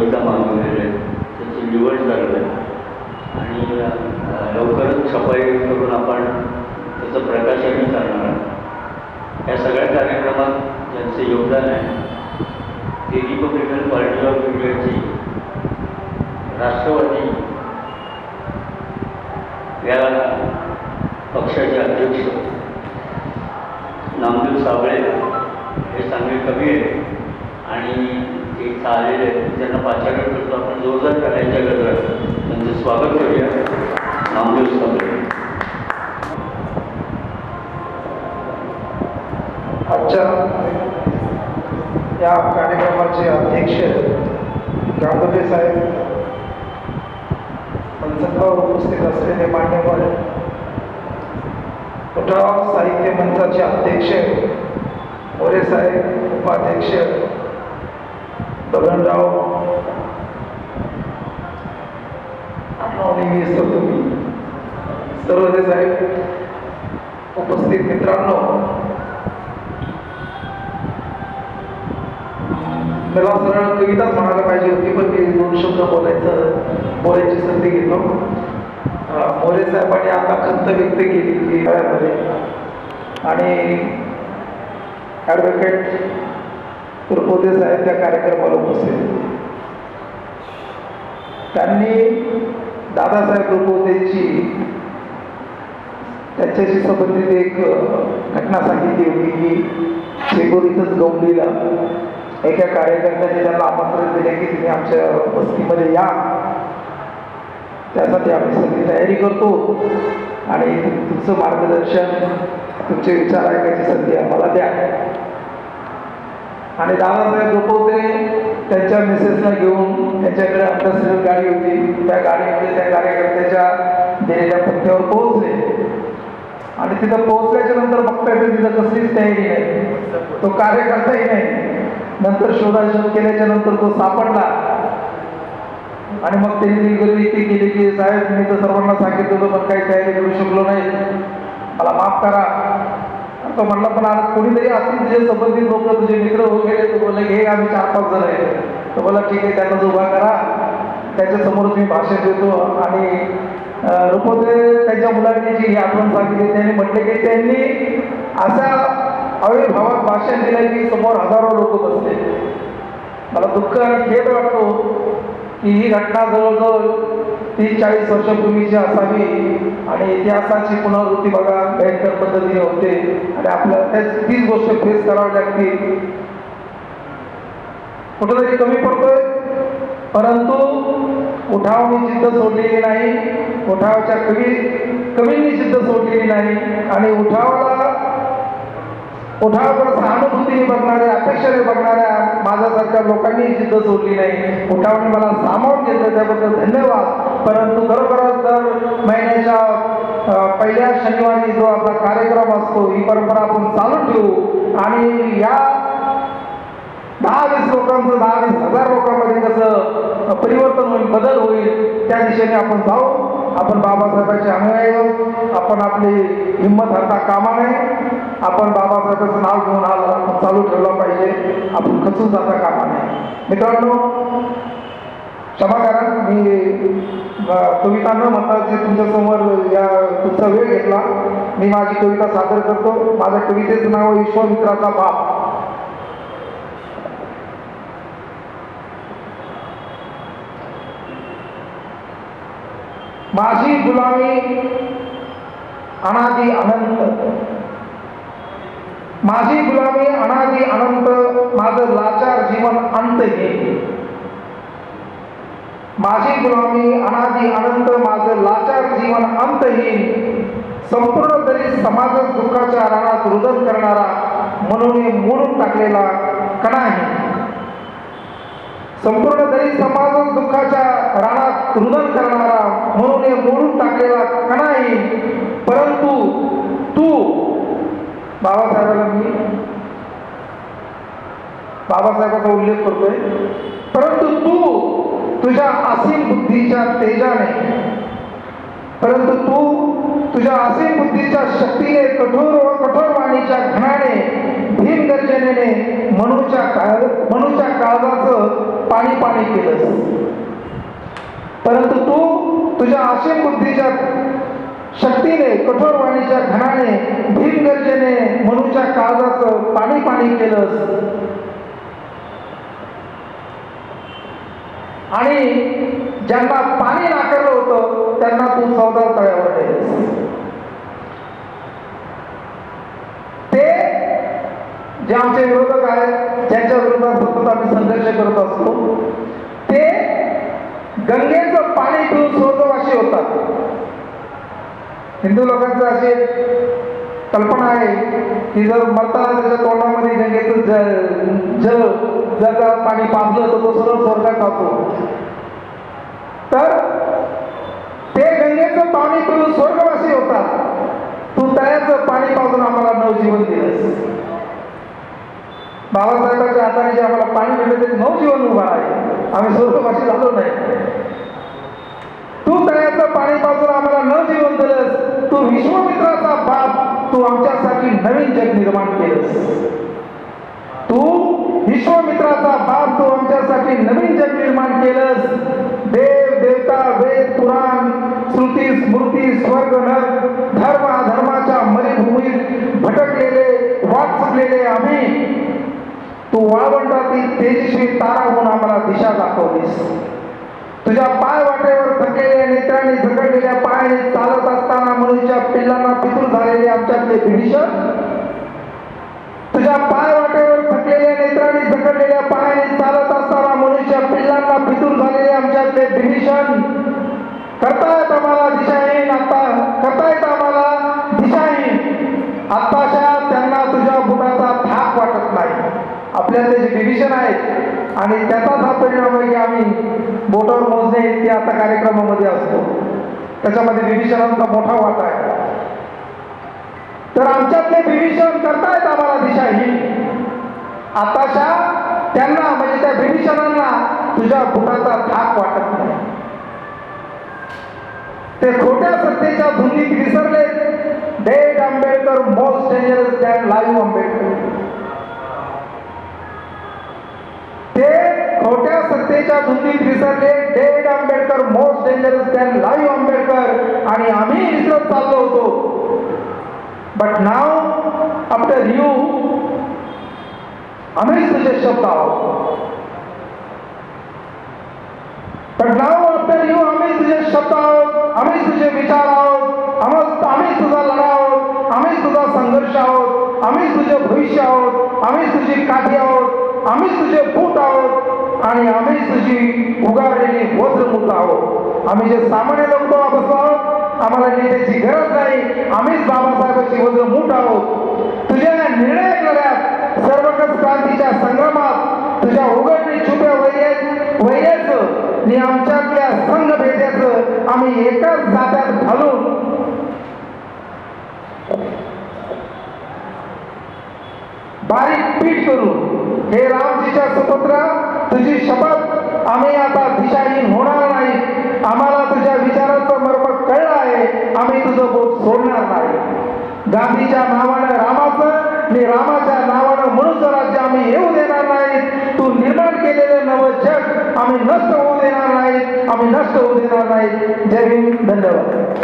कविता मागवलेल्या आहेत त्याची निवड झालेली आहे आणि लवकरच छपाई करून आपण त्याचं प्रकाशनही करणार आहोत. या सगळ्या कार्यक्रमात ज्यांचे योगदान आहे ते रिपब्लिकन पार्टी ऑफ इंडियाची राष्ट्रवादी या पक्षाचे अध्यक्ष नामदेव साबळे हे चांगले कवी आहेत. आलेले आहेत पाचारण करतो आपण जोरदार करायच्या गजरात त्यांचं स्वागत करूया नामदेव साबळे आजच्या या कार्यक्रमाचे अध्यक्ष गांगुर्डे साहेब मनसंघावर उपस्थित असलेले मान्यवर उठाव साहित्य मंचाचे अध्यक्ष मोरे साहेब उपाध्यक्ष बबनराव आठवणी विसरतो तुम्ही सर्वदे साहेब उपस्थित मित्रांनो मला सरळ कविताच म्हणायला पाहिजे होती पण ते दोन शब्द बोलायचं बोलायची संधी घेतो मोरे साहेबांनी आता खंत व्यक्त केली आणि ॲडव्होकेट रुपोदे साहेब त्या कार्यक्रमाला उपस्थित त्यांनी दादासाहेब रुपोदेची त्याच्याशी संबंधित एक घटना सांगितली होती की शेगोरीतच गवलीला एका कार्यकर्त्याने त्यांना आमंत्रण दिले की तुम्ही आमच्या वस्तीमध्ये या. त्यासाठी आम्ही सगळी तयारी करतो आणि तुमचं मार्गदर्शन तुमचे विचार ऐकायची संधी आम्हाला द्या. आणि दादासाहेब रुपवते त्यांच्या मिसेसला घेऊन त्यांच्याकडे अंतर्सेल गाडी होती. त्या गाडीमध्ये त्या कार्यकर्त्याच्या दिलेल्या पथ्यावर पोहोचले. आणि तिथं पोहोचल्याच्या नंतर बघता येतं तिथं कसलीच तयारी नाही. तो कार्यकर्ताही नाही. नंतर शोधाशोध केल्याच्यानंतर तो सापडला. आणि मग त्यांनी ती विनंती केली की साहेब मी तर सर्वांना सांगितलं होतं पण काही तयारी करू शकलो नाही. मला माफ करा. तो म्हणला पण आज कोणीतरी असतील तुझे संबंधित लोक तुझे मित्र वगैरे. तो बोलले हे आम्ही चार पाच जण आहे तो बोला ठीक आहे त्यांना उभा करा. त्याच्यासमोर मी भाषण देतो आणि अं, रुपोदे त्यांच्या मुलांनी जी ही आठवण सांगितली त्यांनी म्हटले की त्यांनी अशा अविर्भावात भाषण दिलं की समोर हजारो लोक बसले. मला दुःख आणि खेद वाटतो की ही घटना जवळजवळ तीस चाळीस वर्षापूर्वीची असावी आणि इतिहासाची पुनरावृत्ती बघा भयंकर पद्धतीने होते. आणि आपल्याला त्याच तीच गोष्ट फेस करावी लागते. कुठंतरी कमी पडतोय. परंतु उठावनी जिद्द सोडलेली नाही. उठावाच्या कवी कवींनी जिद्द सोडलेली नाही. आणि उठावाला उठावाकडे सहानुभूतीने बघणाऱ्या अपेक्षेने बघणाऱ्या माझ्यासारख्या लोकांनी जिद्द सोडली नाही. उठावने मला सामावून घेतलं त्याबद्दल धन्यवाद. परंतु खरोखरच दर महिन्याच्या पहिल्या शनिवारी जो आपला कार्यक्रम असतो ही परंपरा आपण चालू ठेवू. आणि या दहा वीस लोकांचं दहा वीस हजार लोकांमध्ये कसं परिवर्तन होईल बदल होईल त्या दिशेने आपण जाऊ. आपण बाबासाहेबांचे अनुयायी आहोत. आपण आपली हिंमत हरता कामा नये आपण बाबासाहेबांचं नाव घेऊन हा आपण चालू ठेवला पाहिजे. आपण खचून जाता कामा नये मित्रांनो क्षमा करा. मी कविता न म्हणता जे तुमच्यासमोर या तुमचा वेळ घेतला मी माझी कविता सादर करतो. माझ्या कवितेचं नाव ईश्वर विश्वामित्राचा बाप. माझी गुलामी अनादी अनंत. माझी गुलामी अनादी अनंत माझं लाचार जीवन अंतहीन माझी गुलामी अनादी अनंत माझं लाचार जीवन अंतहीन संपूर्ण तरी समाज दुःखाच्या रानात रुदन करणारा म्हणून मोडून टाकलेला कणा आहे संपूर्ण तरी समाज दुःखाच्या रानात रुदन करणारा म्हणून हे मोडून टाकलेला कणा आहे परंतु तू बाबासाहेबाला मी बाबासाहेबाचा उल्लेख करतोय. परंतु तू तुझ्या असीम बुद्धीच्या तेजाने. परंतु तू तुझ्या असीम बुद्धीच्या शक्तीने कठोर व कठोर वाणीच्या घणाने भीम गर्जनेने मनूच्या काळ मनूच्या काळजाचं पाणी पाणी केलंस. परंतु तू तुझ्या असीम बुद्धीच्या शक्तीने कठोर वाणीच्या घनाने भीम गर्जने मनुच्या काळजाचं पाणी पाणी केलंस. आणि ज्यांना पाणी नाकारलं होतं त्यांना तू चौदा तळ्यावर नेलेस. ते जे आमचे विरोधक आहेत ज्यांच्या विरोधात सतत आम्ही संघर्ष करत असतो ते गंगेचं पाणी पिऊन स्वर्गवासी होतात. हिंदू लोकांचं असे कल्पना आहे की जर मरताना त्याच्या तोंडामध्ये गंगेचं जल जल जर त्याला पाणी पाजलं तर तो सरळ स्वर्गात जातो. तर ते गंगेचं पाणी पिऊन स्वर्गवासी होतात. तू तळ्याचं पाणी पाजून आम्हाला नवजीवन दिलंस. बाबासाहेबांच्या हाताने जे आम्हाला पाणी मिळलं ते नवजीवन उभा आहे. आम्ही स्वर्गवासी झालो नाही. तू तळ्याचं पाणी पाजून आम्हाला नवजीवन दिलंस तू विश्वमित्राचा बाप तू आमच्यासाठी नवीन जग निर्माण केलंस. तू विश्वमित्राचा बाप तू आमच्यासाठी नवीन जग निर्माण केलंस. देव देवता वेद पुराण श्रुती स्मृती स्वर्ग नर धर्म धर्माच्या मरीभूमीत भटकलेले वाट चुकलेले आम्ही. तू वाळवंटातील तेजस्वी तारा होऊन आम्हाला दिशा दाखवलीस. तुझ्या पाय थकलेल्या नेत्रांनी झकडलेल्या पायाने चालत असताना मनुष्या पिल्लांना पितूर झालेले आमच्यातले भीषण तुझ्या पाय वाटेवर थकलेल्या नेत्रांनी झगडलेल्या पायाने चालत असताना मनुष्य पिल्लांना पितूर झालेले आमच्यातले भीषण करतायत आम्हाला दिशाहीन आता करतायत आम्हाला दिशाहीन आत्ताशा त्यांना तुझ्या बुटाचा थाक वाटत नाही आपल्यातले जे डिव्हिजन आहेत आणि त्याचाच हा परिणाम आहे की आम्ही बोटावर मोजणे इतके आता कार्यक्रमामध्ये असतो. त्याच्यामध्ये विभीषणांचा मोठा वाटा आहे. तर आमच्यातले विभीषण करतायत आम्हाला दिशाही आताशा त्यांना म्हणजे त्या विभीषणांना तुझ्या बुटाचा थाक वाटत नाही. ते खोट्या सत्तेच्या धुंदीत विसरले dead Ambedkar most dangerous than live Ambedkar ते जनतेच्या धुंदीत विसरले David Ambedkar most dangerous than live Ambedkar. आणि आम्ही विसरत चाललो होतो. बट नाव आफ्टर यू आम्ही तुझे शब्द आहोत. बट नाव आफ्टर यू आम्ही तुझे शब्द आहोत. आम्ही तुझे विचार आहोत. आम्ही तुझा लढा आहोत. आम्ही तुझा संघर्ष आहोत. आम्ही तुझे भविष्य आहोत. आम्ही तुझी काठी आहोत. आम्ही तुझे फूट आहोत आणि आम्ही तुझी उगारलेली वज्रमुख आहोत. आम्ही जे सामान्य लोक आहोत आम्हाला नेत्याची गरज नाही. आम्हीच बाबासाहेबांची वज्रमूठ आहोत. तुझ्या या निर्णायक लढ्यात सर्वकष क्रांतीच्या संग्रामात तुझ्या उघडणी छुप्या वैयत वैयाचं आणि आमच्यातल्या संघ भेट्याचं आम्ही एकाच जात्यात घालून बारीक पीठ करून हे रामजीच्या सुपुत्रा तुझी शपथ आम्ही आता दिशाहीन होणार नाही. आम्हाला तुझ्या विचाराचं मर्म कळलं आहे. आम्ही तुझं बोट सोडणार नाही. गांधीच्या नावानं रामाचं मी रामाच्या नावानं मनुष्य राज्य आम्ही येऊ देणार नाही. तू निर्माण केलेलं नवं जग आम्ही नष्ट होऊ देणार नाही. आम्ही नष्ट होऊ देणार नाही. जय हिंद धन्यवाद.